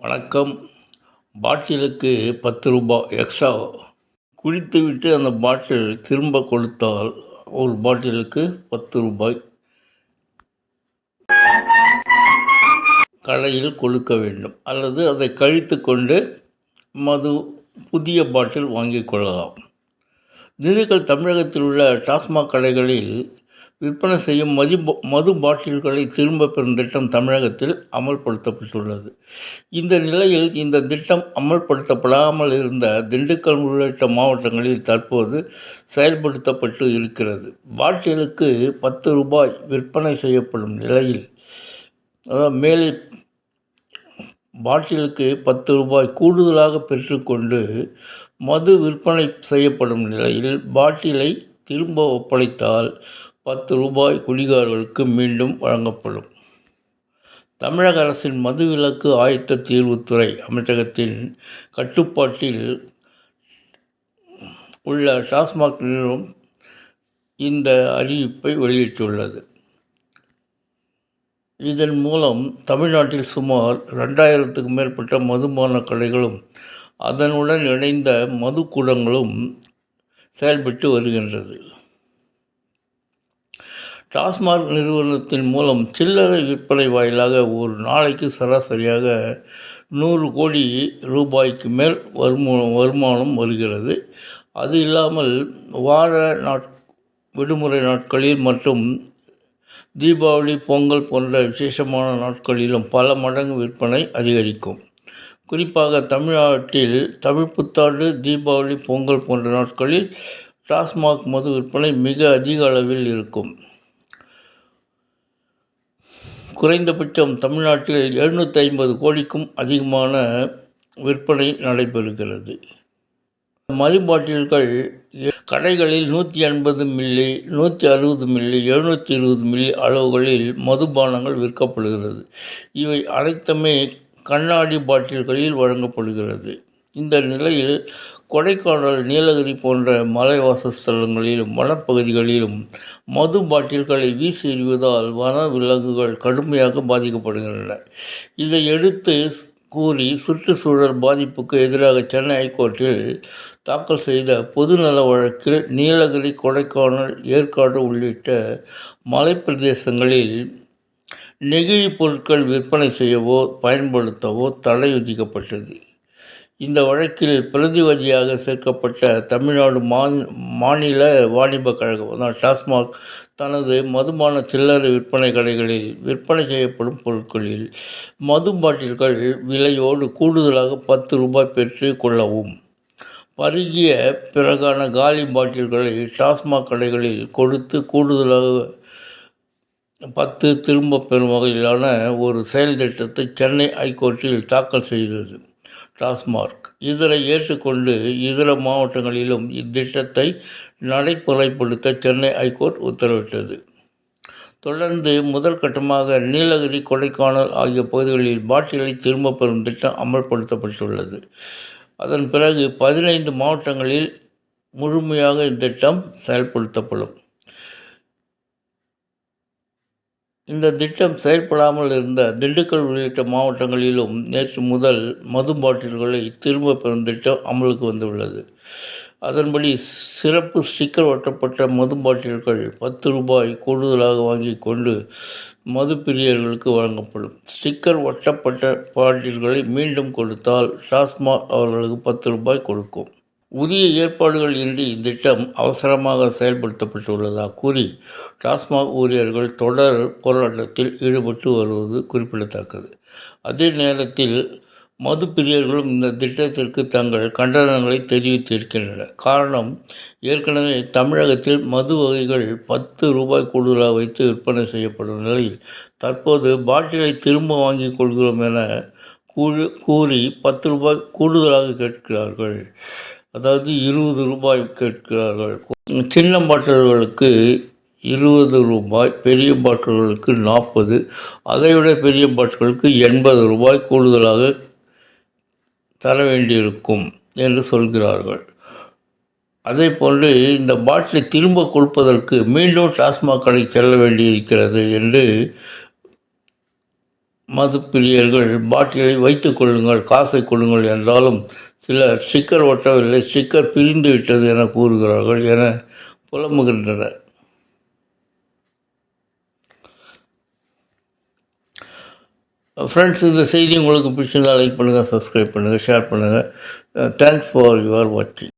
வணக்கம். பாட்டிலுக்கு பத்து ரூபாய் எக்ஸ்ட்ரா குடித்துவிட்டு அந்த பாட்டில் திரும்ப கொடுத்தால் ஒரு பாட்டிலுக்கு பத்து ரூபாய். கடையில் கொடுக்க வேண்டும். அல்லது அதை கழித்து கொண்டு மது புதிய பாட்டில் வாங்கிக் கொள்ளலாம். திண்டுக்கல் தமிழகத்தில் உள்ள டாஸ்மாக் கடைகளில் விற்பனை செய்யும் மது மது பாட்டில்களை திரும்ப பெறும் திட்டம் தமிழகத்தில் அமல்படுத்தப்பட்டுள்ளது. இந்த நிலையில் இந்த திட்டம் அமல்படுத்தப்படாமல் இருந்த திண்டுக்கல் உள்ளிட்ட மாவட்டங்களில் தற்போது செயல்படுத்தப்பட்டு இருக்கிறது. பாட்டிலுக்கு பத்து ரூபாய் விற்பனை செய்யப்படும் நிலையில் மேலே பாட்டிலுக்கு பத்து ரூபாய் கூடுதலாக பெற்றுக்கொண்டு மது விற்பனை செய்யப்படும் நிலையில் பாட்டிலை திரும்ப ஒப்படைத்தால் பத்து ரூபாய் குடிகாரர்களுக்கு மீண்டும் வழங்கப்படும். தமிழக அரசின் மதுவிலக்கு ஆயத்த தீர்வுத்துறை அமைச்சகத்தின் கட்டுப்பாட்டில் உள்ள டாஸ்மாக் நிறுவனம் இந்த அறிவிப்பை வெளியிட்டுள்ளது. இதன் மூலம் தமிழ்நாட்டில் சுமார் ரெண்டாயிரத்துக்கும் மேற்பட்ட மதுபான கடைகளும் அதனுடன் இணைந்த மதுக்கூடங்களும் செயல்பட்டு வருகின்றது. டாஸ்மாக் நிறுவனத்தின் மூலம் சில்லறை விற்பனை வாயிலாக ஒரு நாளைக்கு சராசரியாக நூறு கோடி ரூபாய்க்கு மேல் வருமானம் வருமானம் வருகிறது. அது இல்லாமல் வார நாட் விடுமுறை நாட்களில் மற்றும் தீபாவளி பொங்கல் போன்ற விசேஷமான நாட்களிலும் பல மடங்கு விற்பனை அதிகரிக்கும். குறிப்பாக தமிழ்நாட்டில் தமிழ் புத்தாண்டு தீபாவளி பொங்கல் போன்ற நாட்களில் டாஸ்மாக் மது விற்பனை மிக அதிக அளவில் இருக்கும். குறைந்தபட்சம் தமிழ்நாட்டில் எழுநூற்றி ஐம்பது கோடிக்கும் அதிகமான விற்பனை நடைபெறுகிறது. மது பாட்டில்கள் கடைகளில் நூற்றி எண்பது மில்லி நூற்றி அறுபது மில்லி எழுநூற்றி இருபது மில்லி அளவுகளில் மதுபானங்கள் விற்கப்படுகிறது. இவை அனைத்துமே கண்ணாடி பாட்டில்களில் வழங்கப்படுகிறது. இந்த நிலையில் கொடைக்கானல் நீலகிரி போன்ற மலைவாசஸ்தலங்களிலும் வனப்பகுதிகளிலும் மது பாட்டில்களை வீசி எறிவதால் வன விலங்குகள் கடுமையாக பாதிக்கப்படுகின்றன. இதை எடுத்து கூறி சுற்றுச்சூழல் பாதிப்புக்கு எதிராக சென்னை ஹைகோர்ட்டில் தாக்கல் செய்த பொதுநல வழக்கில் நீலகிரி கொடைக்கானல் ஏற்காடு உள்ளிட்ட மலைப்பிரதேசங்களில் நெகிழி பொருட்கள் விற்பனை செய்யவோ பயன்படுத்தவோ தடை விதிக்கப்பட்டது. இந்த வழக்கில் பிரதிவாதியாக சேர்க்கப்பட்ட தமிழ்நாடு மாநில வாணிப கழகம் அதான் டாஸ்மாக் தனது மதுபான சில்லறை விற்பனை கடைகளில் விற்பனை செய்யப்படும் பொருட்களில் மது பாட்டில்கள் விலையோடு கூடுதலாக பத்து ரூபாய் பெற்று கொள்ளவும். பருகிய பிறகான காலி பாட்டில்களை டாஸ்மாக் கடைகளில் கொடுத்து கூடுதலாக பத்து திரும்ப பெறும் வகையிலான ஒரு செயல் திட்டத்தை சென்னை ஐகோர்ட்டில் தாக்கல் செய்தது. டாஸ்மார்க் இதனை ஏற்றுக்கொண்டு இதர மாவட்டங்களிலும் இத்திட்டத்தை நடைமுறைப்படுத்த சென்னை ஐகோர்ட் உத்தரவிட்டது. தொடர்ந்து முதல் கட்டமாக நீலகிரி கொடைக்கானல் ஆகிய பகுதிகளில் பாட்டிலை திரும்பப் பெறும் திட்டம் அமல்படுத்தப்பட்டுள்ளது. அதன் பிறகு பதினைந்து மாவட்டங்களில் முழுமையாக இத்திட்டம் செயல்படுத்தப்படும். இந்த திட்டம் செயல்படாமல் இருந்த திண்டுக்கல் உள்ளிட்ட மாவட்டங்களிலும் நேற்று முதல் மது பாட்டில்களை திரும்ப பெறும் திட்டம் அமலுக்கு வந்துள்ளது. அதன்படி சிறப்பு ஸ்டிக்கர் ஒட்டப்பட்ட மது பாட்டில்கள் பத்து ரூபாய் கூடுதலாக வாங்கி கொண்டு மது பிரியர்களுக்கு வழங்கப்படும். ஸ்டிக்கர் ஒட்டப்பட்ட பாட்டில்களை மீண்டும் கொடுத்தால் டாஸ்மாக் அவர்களுக்கு பத்து ரூபாய் கொடுக்கும். உரிய ஏற்பாடுகள் இன்றி இத்திட்டம் அவசரமாக செயல்படுத்தப்பட்டுள்ளதாக கூறி டாஸ்மாக் ஊழியர்கள் தொடர் போராட்டத்தில் ஈடுபட்டு வருவது குறிப்பிடத்தக்கது. அதே நேரத்தில் மது பிரியர்களும் இந்த திட்டத்திற்கு தங்கள் கண்டனங்களை தெரிவித்திருக்கின்றனர். காரணம் ஏற்கனவே தமிழகத்தில் மது வகைகள் பத்து ரூபாய் கூடுதலாக வைத்து விற்பனை செய்யப்படும் நிலையில் தற்போது பாட்டிலை திரும்ப வாங்கிக் கொள்கிறோம் என கூறி பத்து ரூபாய் கூடுதலாக கேட்கிறார்கள். அதாவது இருபது ரூபாய் கேட்கிறார்கள். சின்ன பாட்டில்களுக்கு இருபது ரூபாய் பெரிய பாட்டில்களுக்கு நாற்பது அதைவிட பெரிய பாட்டில்களுக்கு எண்பது ரூபாய் கூடுதலாக தர வேண்டியிருக்கும் என்று சொல்கிறார்கள். அதே போன்று இந்த பாட்டிலை திரும்ப கொடுப்பதற்கு மீண்டும் டாஸ்மாக் கடை செல்ல வேண்டியிருக்கிறது என்று மதுப்பிரியர்கள் பாட்டிலை வைத்து கொள்ளுங்கள் காசை கொடுங்கள் என்றாலும் சிலர் ஸ்டிக்கர் ஒட்டவில்லை ஸ்டிக்கர் பிரிந்து விட்டது என கூறுகிறார்கள் என புலம்புகின்றனர். ஃப்ரெண்ட்ஸ் இந்த செய்தி உங்களுக்கு பிடிச்சிருந்தால் லைக் பண்ணுங்கள் சப்ஸ்கிரைப் பண்ணுங்கள் ஷேர் பண்ணுங்கள் தேங்க்ஸ் ஃபார் யுவர் வாட்சிங்